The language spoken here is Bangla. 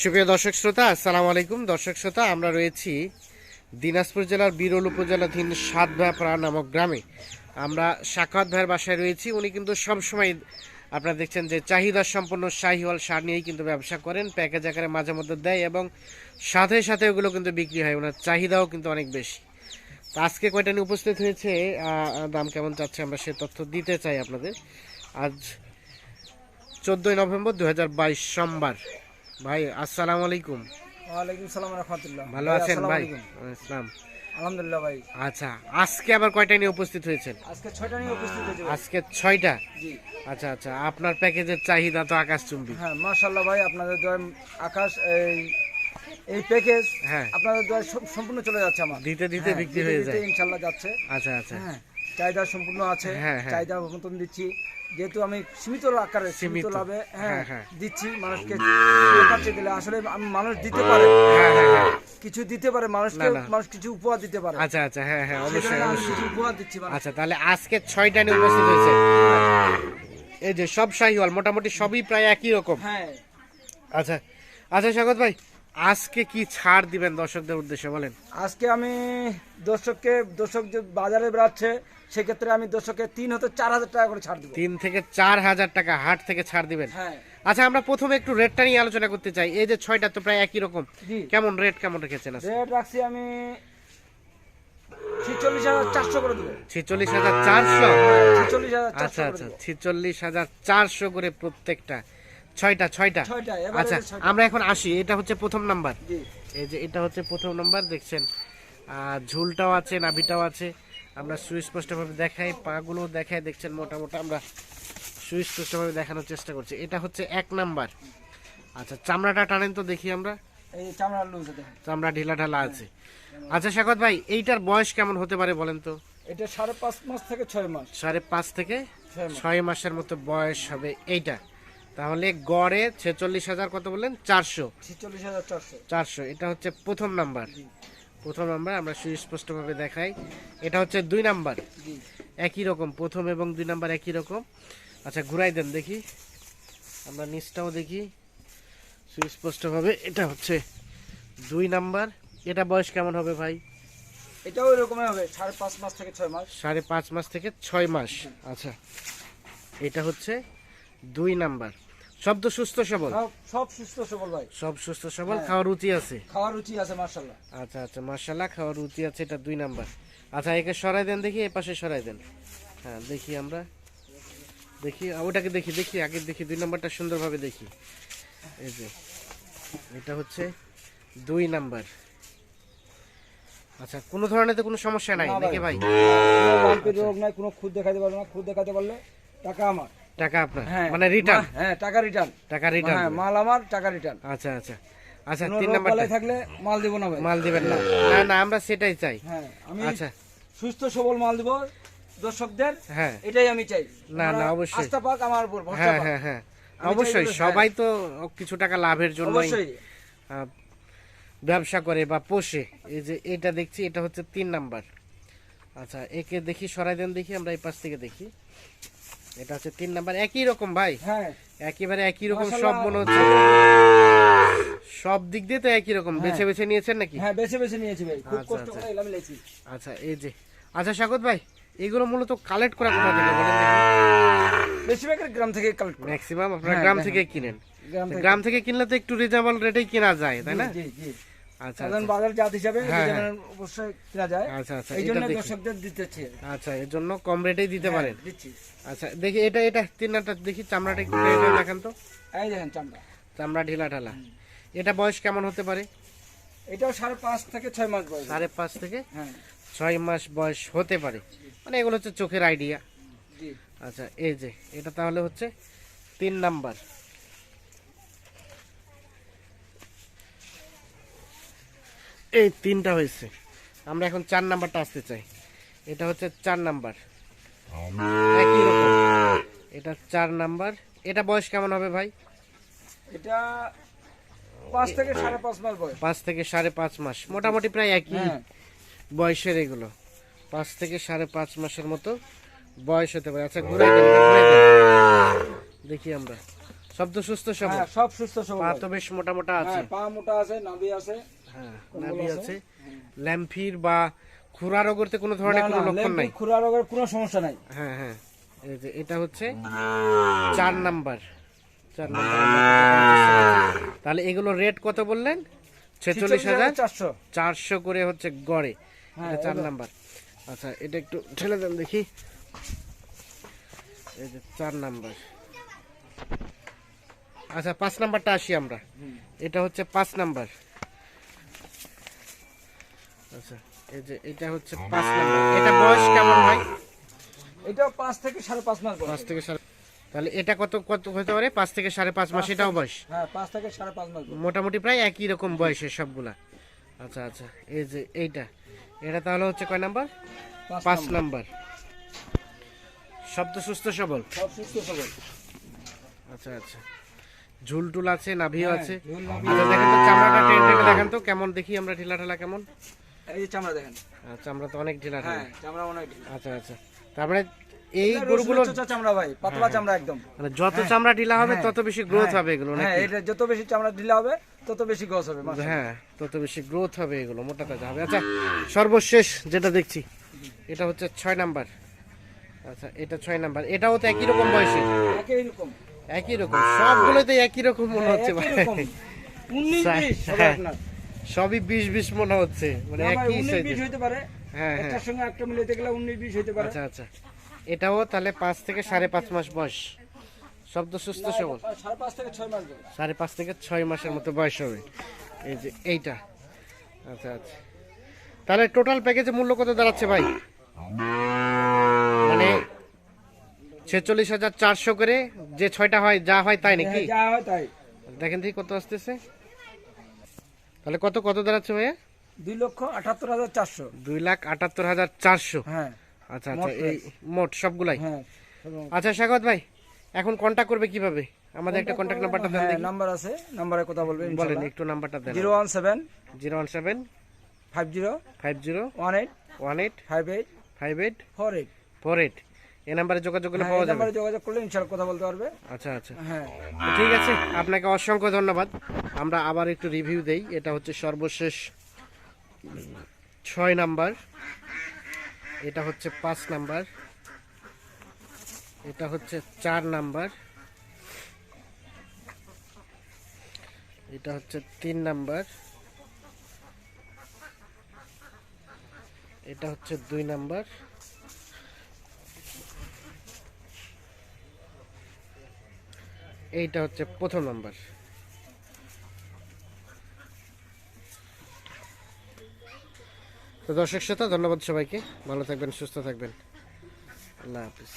সুপ্রিয় দর্শক শ্রোতা, আসসালামু আলাইকুম। দর্শক শ্রোতা, আমরা রয়েছি দিনাজপুর জেলার বিরল উপজেলাধীন সাতভাপাড়া নামক গ্রামে। আমরা সাক্ষাৎ ভাইয়ের বাসায় রয়েছি। উনি কিন্তু সবসময় আপনারা দেখছেন যে চাহিদা সম্পন্ন শাহিওয়াল সার নিয়েই কিন্তু ব্যবসা করেন, প্যাকেজ আকারে মাঝে মধ্যে দেয় এবং সাথে সাথে ওগুলো কিন্তু বিক্রি হয়। ওনার চাহিদাও কিন্তু অনেক বেশি। তো আজকে কয়টা নিয়ে উপস্থিত হয়েছে? দাম কেমন চাচ্ছে আমরা সে তথ্য দিতে চাই আপনাদের। আজ চোদ্দোই নভেম্বর দু সোমবার। ভাই আসসালামু আলাইকুম। ওয়ালাইকুম সালাম রহমতুল্লাহ। ভালো আছেন ভাই? ইসলাম। আলহামদুলিল্লাহ ভাই। আচ্ছা আজকে আবার কয়টা নিয়ে উপস্থিত হয়েছেন? আজকে ছয়টা নিয়ে উপস্থিত হয়েছে আজকে ছয়টা? জি। আচ্ছা আচ্ছা আপনার প্যাকেজের চাহিদা তো আকাশ চুম্বি। হ্যাঁ মাশাল্লাহ ভাই আপনাদের দয় আকাশ এই এই প্যাকেজ হ্যাঁ। আপনাদের দয় সম্পূর্ণ চলে যাচ্ছে আমার। দিতে দিতে হ্যাঁ, বিক্রি হয়ে যায়। ইনশাল্লাহ যাচ্ছে। আচ্ছা আচ্ছা। হ্যাঁ চাহিদা সম্পূর্ণ আছে। হ্যাঁ, হ্যাঁ। চাহিদা মতন দিচ্ছি। যেহেতু আমি সীমিত আকারে সীমিত। লাভে হ্যাঁ, হ্যাঁ হ্যাঁ। দিচ্ছি মানুষকে দিলে আসলে আমি মানুষ দিতে পারে। হ্যাঁ কিছু দিতে পারে মানুষকে। মানুষ কিছু উপহার দিতে পারে। আচ্ছা আচ্ছা হ্যাঁ হ্যাঁ অবশ্যই আমি অবশ্যই। কিছু উপহার দিচ্ছি আচ্ছা তাহলে আজকে ছয়টা নিয়ে উপস্থিত হয়েছে। এই যে সব শাহিওয়াল মোটামুটি সবই প্রায় একই রকম। হ্যাঁ। আচ্ছা আচ্ছা স্বাগত ভাই। আজকে কি ছাড় দিবেন দর্শকদের উদ্দেশ্যে বলেন? আজকে আমি দর্শককে দর্শক যে বাজারে বেড়াচ্ছে সেক্ষেত্রে আমি দর্শককে তিন হতে চার হাজার টাকা করে ছাড় দিব। তিন থেকে চার হাজার টাকা হাট থেকে ছাড় দিবেন? হ্যাঁ। আচ্ছা আমরা প্রথমে একটু রেটটা নিয়ে আলোচনা করতে চাই। এই যে ছয়টা তো প্রায় একই রকম। কেমন রেট কেমন রেখেছেন? রেট রাখছি আমি ছিচল্লিশ হাজার চারশো করে দেবো। ছেচল্লিশ হাজার চারশো? ছিচল্লিশ আচ্ছা আচ্ছা ছেচল্লিশ হাজার চারশো করে প্রত্যেকটা। ছয়টা ছয়টা। আচ্ছা আমরা এখন আসি। এটা হচ্ছে প্রথম নাম্বার। এই যে এটা হচ্ছে প্রথম নাম্বার দেখছেন? ঝুলটাও আছে নাভিটাও আছে। আমরা সুস্পষ্টভাবে দেখাই পাগুলো দেখাই দেখছেন? মোটামুটি আমরা সুস্পষ্টভাবে দেখানোর চেষ্টা করছি। এটা হচ্ছে এক নাম্বার। আচ্ছা চামড়াটা টানেন তো দেখি আমরা। চামড়া ঢিলা ঢালা আছে। আচ্ছা শাকত ভাই এইটার বয়স কেমন হতে পারে বলেন তো? এটা সাড়ে পাঁচ মাস থেকে ছয় মাস। সাড়ে পাঁচ থেকে ছয় মাসের মতো বয়স হবে এইটা। তাহলে গড়ে ছেচল্লিশ হাজার কত বললেন? চারশো। ছিচল্লিশ হাজার চারশো। চারশো এটা হচ্ছে প্রথম নাম্বার। প্রথম নাম্বার আমরা সুস্পষ্টভাবে দেখাই। এটা হচ্ছে দুই নাম্বার। একই রকম প্রথম এবং দুই নাম্বার একই রকম। আচ্ছা ঘুরাই দেন দেখি। আমরা নিচটাও দেখি। সুস্পষ্টভাবে এটা হচ্ছে দুই নাম্বার। এটা বয়স কেমন হবে ভাই? এটাও এরকমই হবে সাড়ে পাঁচ মাস থেকে ছয় মাস। সাড়ে পাঁচ মাস থেকে ছয় মাস। আচ্ছা এটা হচ্ছে দুই নাম্বার। সব তো সুস্থ সবল? সব সুস্থ সবল ভাই। সব সুস্থ সবল? খাওয়ার রুচি আছে? খাওয়ার রুচি আছে মার্শাল্লাহ আচ্ছা আচ্ছা মার্শাল্লাহ খাওয়ার রুচি আছে এটা দুই নাম্বার। আচ্ছা একে সরাই দেন দেখি এ পাশে সরাই দেন। হ্যাঁ দেখি আমরা। দেখি ওটাকে দেখি দেখি আগে দেখি দুই নাম্বারটা সুন্দরভাবে দেখি। এই যে এটা হচ্ছে দুই নাম্বার। আচ্ছা কোনো ধরনের তো কোনো সমস্যা নাই নাকি ভাই? রোগ নাই কোনো খুদ দেখাতে পারবে না খুদ দেখাতে পারলে টাকা আমার। টাকা আপনার? হ্যাঁ। মানে রিটার্ন হ্যাঁ টাকা রিটার্ন টাকা হ্যাঁ রিটার্ন মাল আমার টাকা রিটার্ন আচ্ছা আচ্ছা। আচ্ছা তিন বালাই থাকলে মাল দিব না ভাই। মাল দিবেন না। না না আমরা সেটাই চাই। হ্যাঁ আমি আচ্ছা। সুস্থ সবল মাল দিব দর্শকদের। হ্যাঁ। এটাই আমি চাই। না, না, অবশ্যই। আস্থা পাক আমার উপর ভরসা হ্যাঁ হ্যাঁ হ্যাঁ। অবশ্যই সবাই তো কিছু টাকা লাভের জন্য ব্যবসা করে বা পোষে। এই যে এটা দেখছি এটা হচ্ছে তিন নাম্বার। আচ্ছা একে দেখি সরাই দেন দেখি আমরা এই পাশ থেকে দেখি। এটা হচ্ছে তিন নাম্বার একই রকম ভাই। হ্যাঁ। একেবারে একই রকম সব মনে হচ্ছে। সব দিক দিয়ে তো একই রকম। বেছে বেছে নিয়েছেন নাকি? হ্যাঁ বেছে বেছে নিয়েছি ভাই। খুব আচ্ছা, কষ্ট আচ্ছা। করে এলাম লেছি। আচ্ছা এই যে। আচ্ছা স্বাগত ভাই। এগুলো মূলত কালেক্ট করা কোথা থেকে বলেন বেশিরভাগের গ্রাম থেকে কালেক্ট করি। ম্যাক্সিমাম আপনারা হ্যাঁ, গ্রাম হ্যাঁ। থেকে কিনেন। গ্রাম থেকে। কিনলে তো একটু রিজনেবল রেটেই কেনা যায় তাই না? জি জি। সাধারণ আচ্ছা। বাজার জাত হিসাবে হ্যাঁ, অবশ্যই কেনা যায়। আচ্ছা আচ্ছা এই জন্য দেখি দর্শকদের দিতেছি। আচ্ছা এর জন্য কম রেটেই দিতে হ্যাঁ, পারেন। আচ্ছা দেখি এটা এটা তিনটা দেখি চামড়াটা একটু এটা দেখান তো। এই দেখেন চামড়া। চামড়া ঢিলা ঢালা। এটা বয়স কেমন হতে পারে? এটাও সাড়ে পাঁচ থেকে ছয় মাস বয়স। সাড়ে পাঁচ থেকে হ্যাঁ। ছয় মাস বয়স হতে পারে। মানে এগুলো হচ্ছে চোখের আইডিয়া। আচ্ছা এই যে এটা তাহলে হচ্ছে তিন নাম্বার। এই তিনটা হয়েছে। আমরা এখন চার নাম্বারটা আসতে চাই। এটা হচ্ছে চার নাম্বার। একই রকম। এটা চার নাম্বার। এটা বয়স কেমন হবে ভাই? এটা পাঁচ থেকে সাড়ে পাঁচ মাস বয়স। পাঁচ থেকে সাড়ে পাঁচ মাস। মোটামুটি প্রায় একই হ্যাঁ। বয়সের এগুলো। পাঁচ থেকে সাড়ে পাঁচ মাসের মতো বয়স হতে পারে। আচ্ছা দেন। দেখি আমরা। সব তো সুস্থ সবল। হ্যাঁ সব সুস্থ সবল পা তো বেশ মোটা মোটা আছে। হ্যাঁ পা মোটা আছে নাভি আছে। নাভি আছে। আছে। ল্যাম্ফির বা খুরা রোগের কোনো ধরনের কোনো লক্ষণ নাই? খুরা রোগের কোনো সমস্যা নাই। হ্যাঁ হ্যাঁ। এই যে এটা হচ্ছে চার নাম্বার। চার নাম্বার। তাহলে এগুলো রেট কত বললেন? ছেচল্লিশ হাজার চারশো। চারশো করে হচ্ছে গড়ে। হ্যাঁ, এটা চার নাম্বার। আচ্ছা এটা একটু ঠেলে দেন দেখি। এই যে চার নাম্বার। আচ্ছা পাঁচ নাম্বারটা আসি আমরা। এটা হচ্ছে পাঁচ নাম্বার। আচ্ছা এই যে এটা হচ্ছে পাঁচ নাম্বার। এটা বয়স কেমন হয় এটাও পাঁচ থেকে সাড়ে পাঁচ মাস বয়স। পাঁচ থেকে সাড়ে তাহলে এটা কত কত হতে পারে? পাঁচ থেকে সাড়ে পাঁচ মাস এটাও বয়স? হ্যাঁ পাঁচ থেকে সাড়ে পাঁচ মাস মোটামুটি প্রায় একই রকম বয়সের সবগুলা। আচ্ছা আচ্ছা এই যে এইটা। এটা তাহলে হচ্ছে কয় নাম্বার? পাঁচ নাম্বার। নাম্বার। শব্দ সুস্থ সবল? সব সুস্থ সবল। আচ্ছা আচ্ছা। ঝুল টুল আছে নাভিও হ্যাঁ, আছে। আচ্ছা দেখেন তো চামড়াটা টেনে টেনে দেখেন তো কেমন দেখি আমরা ঢিলা ঢালা কেমন? এই যে চামড়া দেখেন। চামড়া তো অনেক ঢিলা হ্যাঁ চামড়া অনেক আচ্ছা আচ্ছা। তারপরে এই গরুগুলো চোচা চামড়া ভাই পাতলা চামড়া একদম। মানে যত চামড়া ঢিলা হবে হ্যাঁ, তত বেশি গ্রোথ হ্যাঁ, হবে এগুলো হ্যাঁ এটা যত বেশি চামড়া ঢিলা হবে তত বেশি গছ হবে। হ্যাঁ তত বেশি গ্রোথ হবে এগুলো মোটা তাজা হবে। আচ্ছা সর্বশেষ যেটা দেখছি এটা হচ্ছে ছয় নাম্বার। আচ্ছা এটা ছয় নাম্বার। এটাও তো একই রকম বয়সী? একই রকম। একই রকম সবগুলোই তো একই রকম মনে হচ্ছে ভাই। উনিশ সবই বিশ বিশ মনে হচ্ছে। মানে একই বিশ এর। হইতে পারে। হ্যাঁ হ্যাঁ। একটার সঙ্গে একটা মিলাইতে গেলে উনিশ বিশ হইতে পারে। আচ্ছা আচ্ছা। এটাও তাহলে পাঁচ থেকে সাড়ে পাঁচ মাস বয়স। শব্দ সুস্থ না, সবল। এটা সাড়ে পাঁচ থেকে ছয় মাস বয়স। সাড়ে পাঁচ থেকে ছয় মাসের মতো বয়স হবে। এই যে এইটা। আচ্ছা আচ্ছা। তাহলে টোটাল প্যাকেজের মূল্য কত দাঁড়াচ্ছে ভাই? মানে ছেচল্লিশ হাজার চারশো করে যে ছয়টা হয় যা হয় তাই নাকি? হ্যাঁ, যা হয় তাই। দেখেন দেখি কত আসতেছে। তাহলে কত কত দাঁড়াচ্ছে ভাইয়া? দুই লক্ষ আটাত্তর হাজার চারশো। দুই লাখ আটাত্তর হাজার চারশো। হ্যাঁ। আচ্ছা আচ্ছা মোট এই মোট সবগুলাই? হ্যাঁ আচ্ছা স্বাগত ভাই। এখন কন্ট্যাক্ট করবে কীভাবে? আমাদের একটা কন্ট্যাক্ট নাম্বারটা দেন হ্যাঁ দেখি। নাম্বার আছে নাম্বারে কথা বলবেন বলেন একটু নাম্বারটা দেন। Zero one seven zero one seven five zero five zero one eight one eight five eight five eight four eight. Four eight. এই নাম্বারে যোগাযোগ করলে হ্যাঁ, পাওয়া যাবে? নাম্বারে যোগাযোগ করলে ইনশাল্লাহ কথা বলতে পারবে। আচ্ছা আচ্ছা। হ্যাঁ। ঠিক আছে আপনাকে অসংখ্য ধন্যবাদ। আমরা আবার একটু রিভিউ দেই। এটা হচ্ছে সর্বশেষ ছয় নাম্বার। এটা হচ্ছে পাঁচ নাম্বার। এটা হচ্ছে চার নাম্বার। এটা হচ্ছে তিন নাম্বার। এটা হচ্ছে দুই নাম্বার। এইটা হচ্ছে প্রথম নাম্বার। তো দর্শক শ্রোতা, ধন্যবাদ সবাইকে। ভালো থাকবেন, সুস্থ থাকবেন। আল্লাহ হাফিজ।